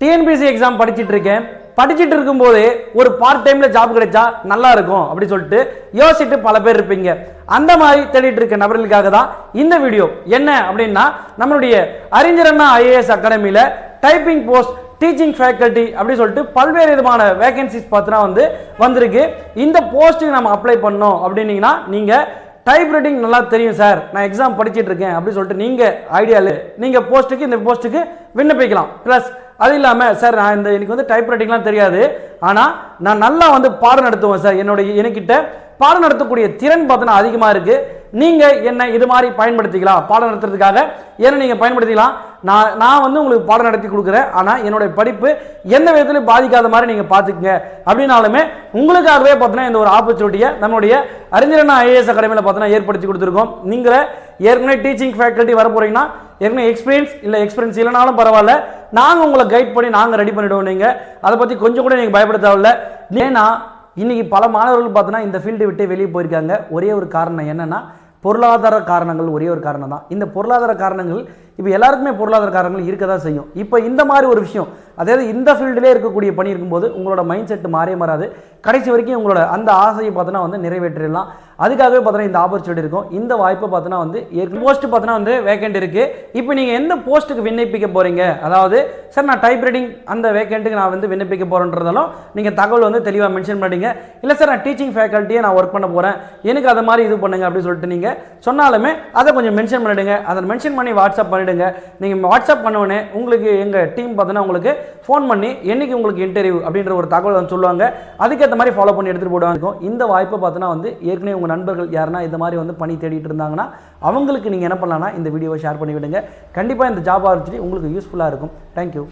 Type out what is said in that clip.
TNPSC exam படிச்சிட்டு இருக்கேன். படிச்சிட்டு இருக்கும்போது ஒரு பார்ட் டைமில் ஜாப் கிடைச்சா நல்லா இருக்கும் அப்படி சொல்லிட்டு யோசிச்சுட்டு பல பேர் இருப்பீங்க. அந்த மாதிரி தேடிட்டு இருக்க நபர்களுக்காக தான் இந்த வீடியோ என்ன அப்படின்னா நம்மளுடைய அறிஞரண்ணா ஐஏஎஸ் அகாடமியில் டைப்பிங் போஸ்ட் டீச்சிங் ஃபேக்கல்ட்டி அப்படி சொல்லிட்டு பல்வேறு விதமான வேகன்சிஸ் பார்த்தீங்கன்னா வந்து வந்திருக்கு. இந்த போஸ்ட்டுக்கு நம்ம அப்ளை பண்ணோம் அப்படின்னீங்கன்னா நீங்கள் டைப் ரைட்டிங் நல்லா தெரியும் சார் நான் எக்ஸாம் படிச்சிட்டு இருக்கேன் அப்படின்னு சொல்லிட்டு நீங்கள் ஐடியாவில் நீங்கள் போஸ்ட்டுக்கு இந்த போஸ்ட்டுக்கு விண்ணப்பிக்கலாம். ப்ளஸ் அது இல்லாமல் சார் நான் இந்த எனக்கு வந்து டைப் ரைட்டிங்லாம் தெரியாது. ஆனால் நான் நல்லா வந்து பாடம் நடத்துவேன் சார் என்னுடைய எனக்கிட்ட பாடம் நடத்தக்கூடிய திறன் பார்த்தோன்னா அதிகமாக இருக்குது நீங்கள் என்ன இது மாதிரி பயன்படுத்திக்கலாம் பாடம் நடத்துறதுக்காக. என்ன நீங்கள் பயன்படுத்திக்கலாம். நான் நான் வந்து உங்களுக்கு பாடம் நடத்தி கொடுக்குறேன். ஆனால் என்னுடைய படிப்பு எந்த விதத்திலும் பாதிக்காத மாதிரி நீங்கள் பார்த்துக்குங்க. அப்படின்னாலுமே உங்களுக்காகவே பார்த்தீங்கன்னா இந்த ஒரு ஆப்பர்ச்சுனிட்டியை நம்மளுடைய அறிஞரண்ணா ஐஏஎஸ் அகாடமியில் பார்த்தீங்கன்னா ஏற்படுத்தி கொடுத்துருக்கோம். நீங்களே ஏற்கனவே டீச்சிங் ஃபேக்கல்ட்டி வர போறீங்கன்னா ஏற்கனவே எக்ஸ்பீரியன்ஸ் இல்லை எக்ஸ்பீரியன்ஸ் இல்லைனாலும் பரவாயில்ல. நாங்கள் உங்களை கைட் பண்ணி நாங்கள் ரெடி பண்ணிவிடுவோம் நீங்கள் அதை பற்றி கொஞ்சம் கூட நீங்கள் பயப்பட தேவையில்ல. ஏன்னா இன்னைக்கு பல மாணவர்கள் பார்த்தோன்னா இந்த ஃபீல்டு விட்டு வெளியே போயிருக்காங்க. ஒரே ஒரு காரணம் என்னன்னா பொருளாதார காரணங்கள் ஒரே ஒரு காரணம் தான் இந்த பொருளாதார காரணங்கள் இப்போ எல்லாருக்குமே பொருளாதார காரணங்கள் இருக்க தான் செய்யும். இப்போ இந்த மாதிரி ஒரு விஷயம் அதாவது இந்த ஃபீல்டிலே இருக்கக்கூடிய பணி இருக்கும்போது உங்களோட மைண்ட் செட் மாறே மாறாது. கடைசி வரைக்கும் உங்களோட அந்த ஆசையை பார்த்தோன்னா வந்து நிறைவேற்றிடலாம். அதுக்காகவே பார்த்தோன்னா இந்த ஆப்பர்ச்சுனிட்டி இருக்கும். இந்த வாய்ப்பை பார்த்தோன்னா வந்து போஸ்ட் பார்த்தோன்னா வந்து வேக்கண்ட் இருக்குது இப்போ நீங்கள் எந்த போஸ்ட்டுக்கு விண்ணப்பிக்க போகிறீங்க அதாவது சார் நான் டைப் ரைட்டிங் அந்த வேக்கண்ட்டுக்கு நான் வந்து விண்ணப்பிக்க போகிறேன்றதாலும் நீங்கள் தகவல் வந்து தெளிவாக மென்ஷன் பண்ணிட்டீங்க இல்லை சார் நான் டீச்சிங் ஃபேக்கல்ட்டியே நான் ஒர்க் பண்ண போகிறேன் எனக்கு அதை மாதிரி இது பண்ணுங்க அப்படின்னு சொல்லிட்டு நீங்கள் சொன்னாலுமே அதை கொஞ்சம் மென்ஷன் பண்ணிடுங்க. அதை மென்ஷன் பண்ணி வாட்ஸ்அப் பண்ணி பண்ணிடுங்க. நீங்கள் வாட்ஸ்அப் பண்ண உடனே உங்களுக்கு எங்கள் டீம் பார்த்தோன்னா உங்களுக்கு ஃபோன் பண்ணி என்னைக்கு உங்களுக்கு இன்டர்வியூ அப்படின்ற ஒரு தகவல் வந்து சொல்லுவாங்க. அதுக்கேற்ற மாதிரி ஃபாலோ பண்ணி எடுத்துகிட்டு போடுவாங்க இந்த வாய்ப்பை பார்த்தோன்னா வந்து ஏற்கனவே உங்கள் நண்பர்கள் யாருன்னா இந்த மாதிரி வந்து பணி தேடிட்டு இருந்தாங்கன்னா அவங்களுக்கு நீங்கள் என்ன பண்ணலாம்னா இந்த வீடியோவை ஷேர் பண்ணி விடுங்க கண்டிப்பாக இந்த ஜாப் ஆப்பர்ச்சுனிட்டி உங்களுக்கு யூஸ்ஃபுல்லாக இருக்கும். தேங்க்யூ